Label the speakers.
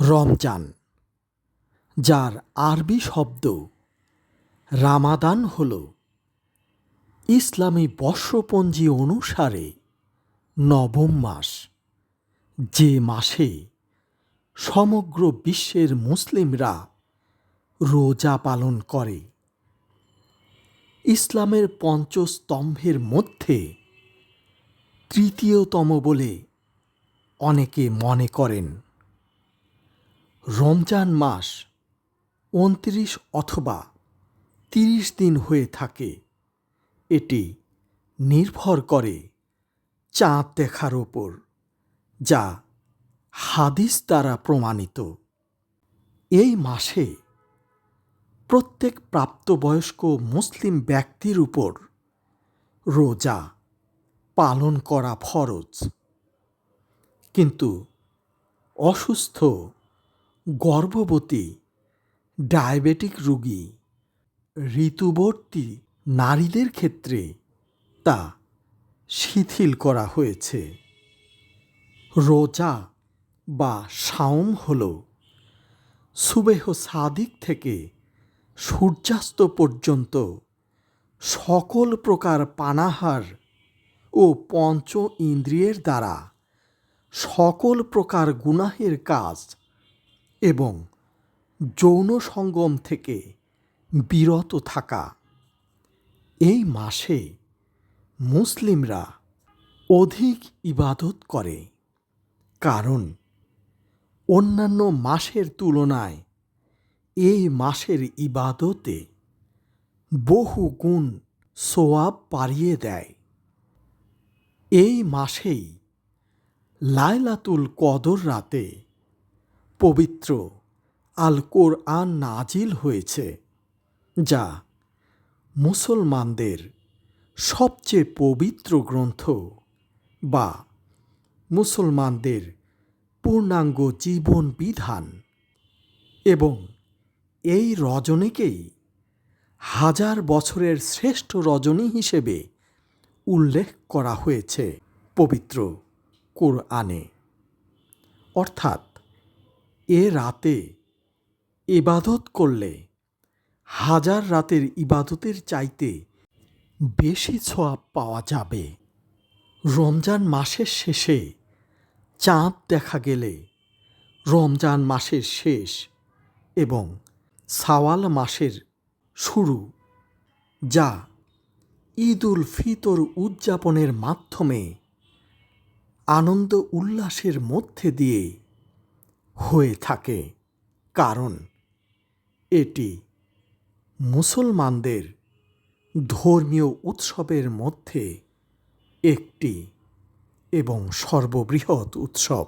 Speaker 1: রমজান, যার আরবি শব্দ রামাদান হল। ইসলামী বর্ষপঞ্জি অনুসারে নবম মাস, যে মাসে সমগ্র বিশ্বের মুসলিমরা রোজা পালন করে। ইসলামের পঞ্চস্তম্ভের মধ্যে তৃতীয়তম বলে অনেকে মনে করেন। রমজান মাস উনত্রিশ অথবা তিরিশ দিন হয়ে থাকে। এটি নির্ভর করে চাঁদ দেখার ওপর যা হাদিস দ্বারা প্রমাণিত। এই মাসে প্রত্যেক প্রাপ্তবয়স্ক মুসলিম ব্যক্তির উপর রোজা পালন করা ফরজ। কিন্তু অসুস্থ গর্ভবতী, ডায়াবেটিক রোগী, ঋতুবর্তী নারীদের ক্ষেত্রে তা শিথিল করা হয়েছে। রোজা বা সাওম হল সুবেহ সাদিক থেকে সূর্যাস্ত পর্যন্ত সকল প্রকার পানাহার ও পঞ্চ ইন্দ্রিয়ের দ্বারা সকল প্রকার গুনাহের কাজ এবং যৌন সঙ্গম থেকে বিরত থাকা। এই মাসে মুসলিমরা অধিক ইবাদত করে। কারণ অন্যান্য মাসের তুলনায় এই মাসের ইবাদতে বহু গুণ সোয়াব পাড়িয়ে দেয়। এই মাসেই লায়লাতুল কদর রাতে পবিত্র আল কোরআন নাজিল হয়েছে, যা মুসলমানদের সবচেয়ে পবিত্র গ্রন্থ বা মুসলমানদের পূর্ণাঙ্গ জীবন বিধান এবং এই রজনীকেই হাজার বছরের শ্রেষ্ঠ রজনী হিসেবে উল্লেখ করা হয়েছে পবিত্র কোরআনে। অর্থাৎ এ রাতে ইবাদত করলে হাজার রাতের ইবাদতের চাইতে বেশি ছোঁয়া পাওয়া যাবে। রমজান মাসের শেষে চাঁদ দেখা গেলে রমজান মাসের শেষ এবং সাওয়াল মাসের শুরু, যা ঈদ উল ফিতর উদযাপনের মাধ্যমে আনন্দ উল্লাসের মধ্যে দিয়ে হয়ে থাকে। কারণ এটি মুসলমানদের ধর্মীয় উৎসবের মধ্যে একটি এবং সর্ববৃহৎ উৎসব।